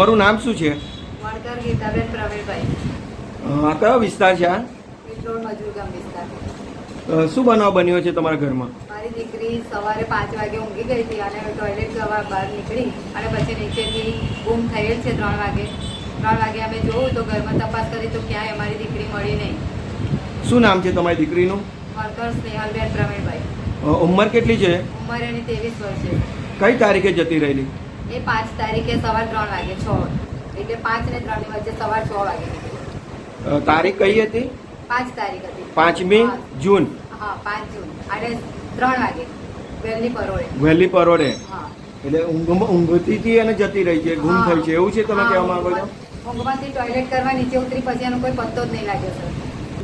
તમારું નામ શું છે? વણકર ગીતાબેન પ્રવીણભાઈ. અ, કયો વિસ્તાર છે આ? શું બનાવ બન્યો છે તમારા ઘરમાં? મારી દીકરી સવારે પાંચ વાગે ઊંઘી ગઈ હતી અને ટોયલેટ જવા બહાર નીકળી અને પછી નીચેથી ગુમ થયેલ છે ત્રણ વાગે. ત્રણ વાગે અમે જોયું તો ઘરમાં તપાસ કરી તો ક્યાંય અમારી દીકરી મળી નહીં. શું નામ છે તમારી દીકરીનું? વર્કર સ્નેહલબેન પ્રવીણભાઈ. ઉંમર કેટલી છે? ઉંમર એની ત્રેવીસ વર્ષ. છે કઈ તારીખે જતી રહેલી? એ પાંચ તારીખે સવાર ત્રણ વાગે છ એટલે પાંચ ને ત્રણની વચ્ચે સવાર છ વાગે. તારીખ કઈ હતી? પાંચ તારીખ હતી. પાંચમી. જૂન. હા પાંચ જૂન. અને ત્રણ વાગે. વહેલી પરોળે. વહેલી પરોડે હા. એટલે ઊંઘ ઊંઘતી હતી અને જતી રહી છે ગુમ થઈ છે. એવું છે તમે કહેવા માંગો છો ઊંઘમાંથી ટોયલેટ કરવા નીચે ઉતરી પછી એનો કોઈ પત્તો જ નહીં લાગ્યો સર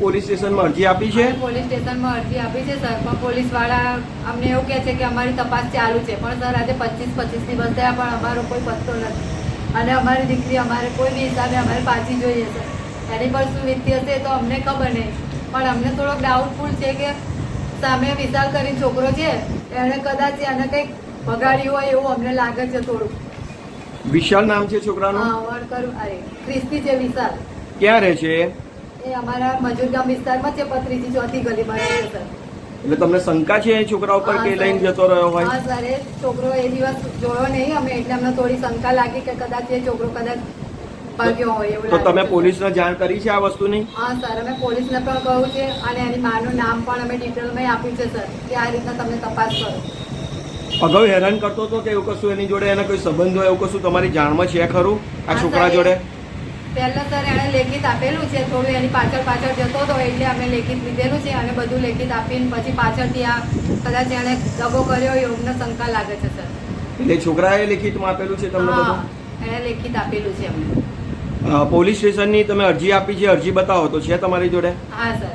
પોલીસ સ્ટેશનમાં અરજી આપી છે? પોલીસ સ્ટેશનમાં અરજી આપી છે સર. પણ પોલીસવાળા અમને એવું કહે છે કે અમારી તપાસ ચાલુ છે. પણ સર આજે પચીસ પચીસ દિવસ થયા પણ અમારો કોઈ પત્તો નથી. અને અમારી દીકરી અમારે કોઈ બી હિસાબે અમારે પાછી જોઈએ સર એની પર શું વીતી હશે તો અમને ખબર નહીં. પણ અમને થોડોક ડાઉટફુલ છે કે સામે વિશાલ કરીને છોકરો છે એણે કદાચ એને કંઈક બગાડ્યું હોય એવું અમને લાગે છે થોડું વિશાલ નામ છે છોકરાનું? ખ્રિસ્તી છે વિશાલ. ક્યાં રહે છે એ? વિસ્તારમાં છે પત્રીજી ચોથી ગલીમાં છે સર. એટલે તમને શંકા છે એ છોકરા ઉપર કે લઈને જતો રહ્યો હોય? હા સર એ છોકરો એ દિવસ જોયો નહીં અમે એટલે અમને થોડી શંકા લાગી કે કદાચ એ છોકરો કદાચ ભાગ્યો હોય એવું તો તમે પોલીસ પોલીસને જાણ કરી છે આ વસ્તુની? હા સર અમે પોલીસને પણ કહ્યું છે અને એની માનું નામ પણ અમે ડિટેલમાં આપ્યું છે સર કે આ રીતના તમે તપાસ કરો. અગાઉ હેરાન કરતો હતો કે એવું કશું એની જોડે એને કોઈ સંબંધ હોય એવું કશું તમારી જાણમાં છે ખરું? આ છોકરા જોડે? પહેલા સર એણે લેખિત આપેલું છે થોડું એની પાછળ પાછળ જતો હતો એટલે અમે લેખિત લીધેલું છે અને બધું લેખિત આપીને પછી પાછળથી આ કદાચ એણે દગો કર્યો અમને શંકા લાગે છે સર. એટલે છોકરાએ લેખિતમાં આપેલું છે તમને બધું? એણે લેખિત આપેલું છે અમને. પોલીસ સ્ટેશનની તમે અરજી આપી છે અરજી બતાવો તો છે તમારી જોડે? હા સર.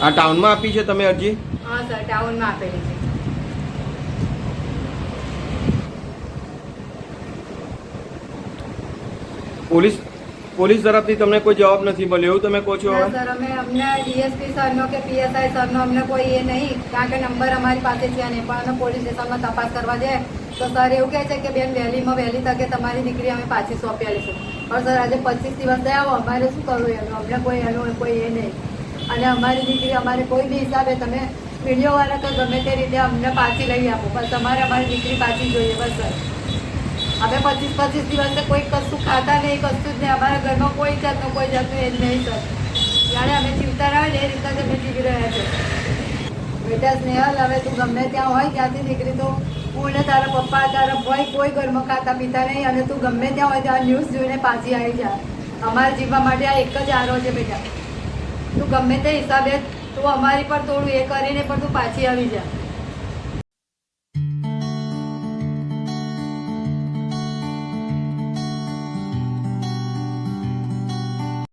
આ ટાઉનમાં આપી છે તમે અરજી? હા સર ટાઉનમાં આપેલી છે. પોલીસ પોલીસ તરફથી તમને કોઈ જવાબ નથી મળ્યો એવું તમે કહો છો સર અમે અમને ડીએસપી સરનો કે પીએસઆઈ સરનો અમને કોઈ એ નહીં કારણ કે નંબર અમારી પાસે છે નહીં પણ અમે પોલીસ સ્ટેશનમાં તપાસ કરવા જાય. તો સર એવું કહે છે કે બેન વહેલીમાં વહેલી તકે તમારી દીકરી અમે પાછી સોંપી આવીશું પણ સર આજે પચીસ દિવસ થયા આવો અમારે શું કરવું એનું? અમને કોઈ એનું કોઈ એ નહીં. અને અમારી દીકરી અમારે કોઈ બી હિસાબે તમે વિડીયોવાળા કે ગમે તે રીતે અમને પાછી લઈ આપો બસ તમારે અમારી દીકરી પાછી જોઈએ બસ સર. હવે પચીસ પચીસ દિવસે કોઈ કશું ખાતા નહીં, કશું જ નહીં. અમારા ઘરમાં કોઈ જાતનું કોઈ જાતનું એ જ નહીં સર. જ્યારે અમે જીવતા રહ્યા ને એ રીતના જ અમે જીવી રહ્યા છે બેટા સ્નેહલ, હવે તું ગમે ત્યાં હોય, ત્યાંથી દીકરી તો પૂર્ણ તારા પપ્પા, તારા ભાઈ કોઈ ઘરમાં ખાતા પીતા નહીં. અને તું ગમે ત્યાં હોય, ત્યાં ન્યૂઝ જોઈને પાછી આવી જા. અમારા જીવવા માટે આ એક જ આરો છે બેટા. તું ગમે તે હિસાબે તું અમારી પર થોડું એ કરીને પણ તું પાછી આવી જા.